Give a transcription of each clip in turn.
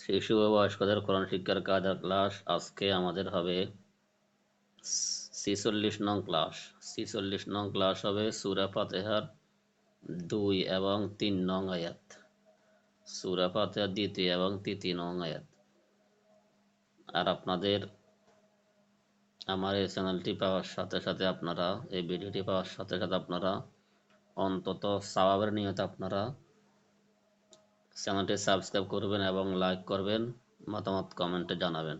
শিশু ও বয়স্কদের কোরআন শিক্ষার কায়দার ক্লাস আজকে আমাদের হবে ছিচল্লিশ নং ক্লাস। ছিচল্লিশ নং ক্লাস হবে সুরা ফাতেহার দুই এবং তিন নং আয়াত। সুরা ফাতেহার দ্বিতীয় এবং তৃতীয় নং আয়াত। আর আপনাদের আমার এই চ্যানেলটি পাওয়ার সাথে সাথে আপনারা, এই ভিডিওটি পাওয়ার সাথে সাথে আপনারা অন্তত সওয়াবের নিয়তে আপনারা চ্যানেলটি সাবস্ক্রাইব করবেন এবং লাইক করবেন, মতামত কমেন্টে জানাবেন।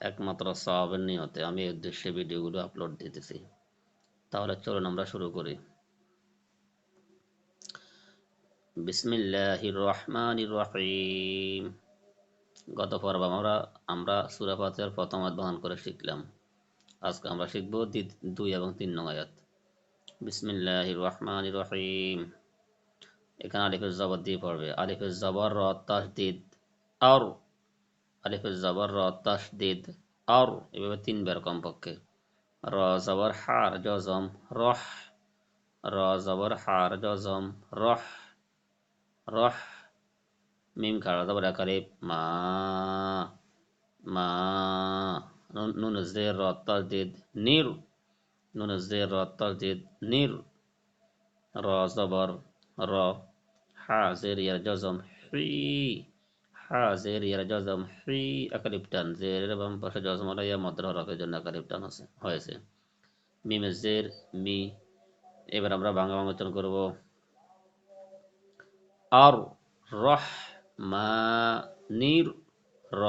একমাত্র সওয়াবের নিয়তে আমি এই উদ্দেশ্যে ভিডিওগুলো আপলোড দিতেছি। তাহলে চলুন আমরা শুরু করি। বিসমিল্লাহির রহমানির রহিম। গত পর্ব আমরা আমরা সুরা ফাতিহার প্রথম আয়াত করে শিখলাম। আজকে আমরা শিখব দুই এবং তিন নং আয়াত। বিসমিল্লাহির রহমানির রহিম। এখানে আলিফের জবর দিয়ে পড়বে আলিফের জবর র তাসদিদ আর আলিফের জবর র তাসদিদ আর এভাবে তিনবার কমপক্ষে র জবর হার জজম রহ র জবর হার জজম রহ রহ মিম খাড়া জবর আকারে মা মা নুন জের র তাসদিদ নির নুন জের র তাসদিদ নির র জবর র হাজির ইয়ার জজম হি হাজির ইয়ার জজম হি আকালিপ টান জের এবং পাশে জজম হলো ইয়া মদ্র হরফের জন্য আকালিপ টান আছে হয়েছে মিমে জের মি এবার আমরা বাংলা উচ্চারণ করব আর রহ মা নির র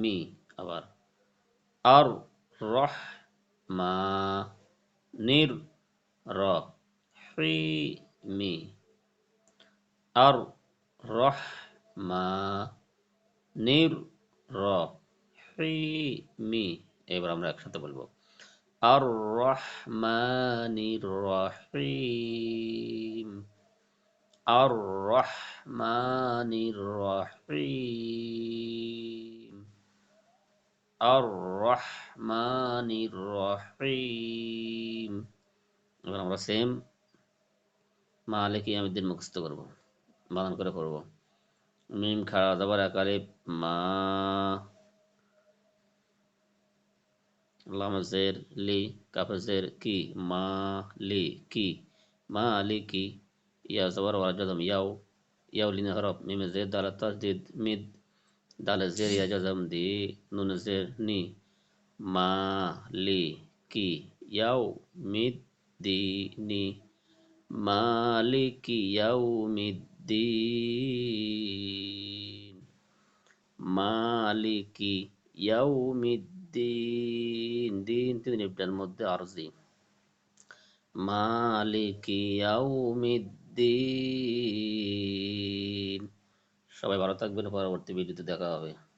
মি আবার আর রহ মা নির র মি আর রহ মা নির র মি এবার আমরা একসাথে বলবো আর রহমানির রহিম আর রহমানির রহিম আর রহমানির রহিম এবার আমরা সেম মালিক ইয়ামিদ্দিন মুখস্থ করব বানান করে পড়ব মিম খাড়া দাবার আকারে মা লামজের লি কাফজের কি মা লি কি মা লি কি ইয়া জবর ওয়ালা জজম ইয়াও ইয়াও লিনে হরফ মিম জের দাল তাসদিদ মিদ দাল জের ইয়া জজম দি নুন জের নি মা লি কি ইয়াও মিদ দি নি মালিকি ইয়াউমিদ্দিন মালিকি ইয়াউমিদ্দিন দিন তিন ইবদার মধ্যে আরজি মালিকি ইয়াউমিদ্দিন সবাই ভালো থাকবেন, পরবর্তী ভিডিওতে দেখা হবে।